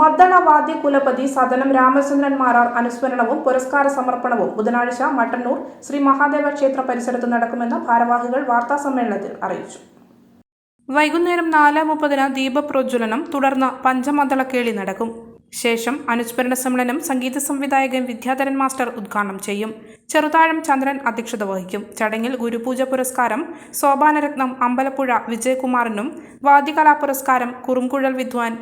മദ്ദള കുലപതി സദനം രാമചന്ദ്രൻ മാരാർ അനുസ്മരണവും പുരസ്കാര സമർപ്പണവും ബുധനാഴ്ച മട്ടന്നൂർ ശ്രീ മഹാദേവ ക്ഷേത്ര പരിസരത്ത് നടക്കുമെന്ന് ഭാരവാഹികൾ വാർത്താസമ്മേളനത്തിൽ അറിയിച്ചു. വൈകുന്നേരം നാല് മുപ്പതിന് ദീപപ്രോജ്വലനം തുടർന്ന് പഞ്ചമദ്ദളക്കേളി നടക്കും. ശേഷം അനുസ്മരണ സമ്മേളനം സംഗീത സംവിധായകൻ വിദ്യാധരൻ മാസ്റ്റർ ഉദ്ഘാടനം ചെയ്യും. ചെറുതാഴം ചന്ദ്രൻ അധ്യക്ഷത വഹിക്കും. ചടങ്ങിൽ ഗുരുപൂജ പുരസ്കാരം സോപാനരത്നം അമ്പലപ്പുഴ വിജയകുമാറിനും വാദ്യകലാ പുരസ്കാരം കുറുംകുഴൽ വിദ്വാൻ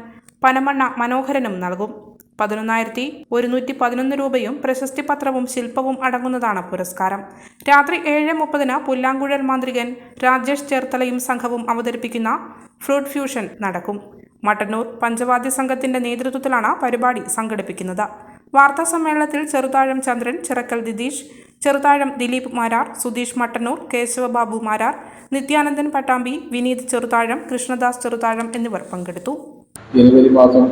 പനമണ്ണ മനോഹരനും നൽകും. പതിനൊന്നായിരത്തി ഒരുന്നൂറ്റി പതിനൊന്ന് രൂപയും പ്രശസ്തി പത്രവും ശില്പവും അടങ്ങുന്നതാണ് പുരസ്കാരം. രാത്രി ഏഴ് മുപ്പതിന് പുല്ലാങ്കുഴൽ മാന്ത്രികൻ രാജേഷ് ചേർത്തലയും സംഘവും അവതരിപ്പിക്കുന്ന ഫ്രൂട്ട് ഫ്യൂഷൻ നടക്കും. മട്ടന്നൂർ പഞ്ചവാദ്യ സംഘത്തിന്റെ നേതൃത്വത്തിലാണ് പരിപാടി സംഘടിപ്പിക്കുന്നത്. വാർത്താ സമ്മേളനത്തിൽ ചെറുതാഴം ചന്ദ്രൻ ചിറക്കൽ ദിതീഷ് ചെറുതാഴം ദിലീപ് മാരാർ സുധീഷ് മട്ടന്നൂർ കേശവബാബു മാരാർ നിത്യാനന്ദൻ പട്ടാമ്പി വിനീത് ചെറുതാഴം കൃഷ്ണദാസ് ചെറുതാഴം എന്നിവർ പങ്കെടുത്തു. ജനുവരി മാസം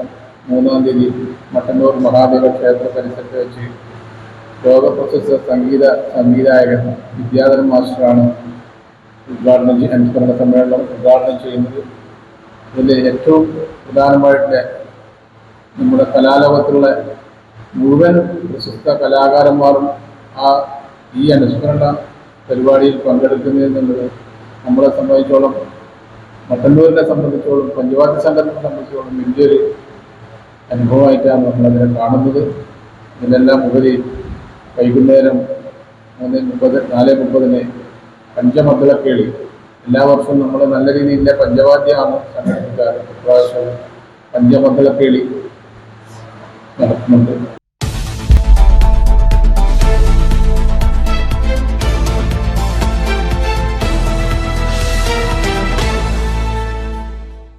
മൂന്നാം തീയതി മട്ടന്നൂർ മഹാദേവ ക്ഷേത്ര പരിസരത്ത് വെച്ച് ലോകപ്രശസ്ത സംഗീത സംഗീതായകൻ വിദ്യാധരൻ മാസ്റ്ററാണ് ഉദ്ഘാടനം അനുസ്മരണ സമ്മേളനം ഉദ്ഘാടനം ചെയ്യുന്നത്. ഇതിൽ ഏറ്റവും പ്രധാനമായിട്ട് നമ്മുടെ കലാലോകത്തുള്ള മുഴുവൻ പ്രശസ്ത കലാകാരന്മാരും ആ ഈ അനുസ്മരണ പരിപാടിയിൽ പങ്കെടുക്കുന്നതെന്നുള്ളത് നമ്മളെ സംബന്ധിച്ചോളം മട്ടന്നൂരിനെ സംബന്ധിച്ചോളം പഞ്ചവാദ്യ സംഘത്തിനെ സംബന്ധിച്ചോളം വലിയൊരു അനുഭവമായിട്ടാണ് നമ്മളതിനെ കാണുന്നത്. ഇതിനെല്ലാം ഉപരി വൈകുന്നേരം മൂന്ന് മുപ്പത് നാല് മുപ്പതിന് പഞ്ചമദ്ദളക്കേളി. എല്ലാ വർഷവും നമ്മൾ നല്ല രീതിയിലെ പഞ്ചവാദ്യമാണ് സംഘടിപ്പിക്കാറ്. ഇപ്രാവശ്യം പഞ്ചമദ്ദളക്കേളി നടത്തുന്നുണ്ട്.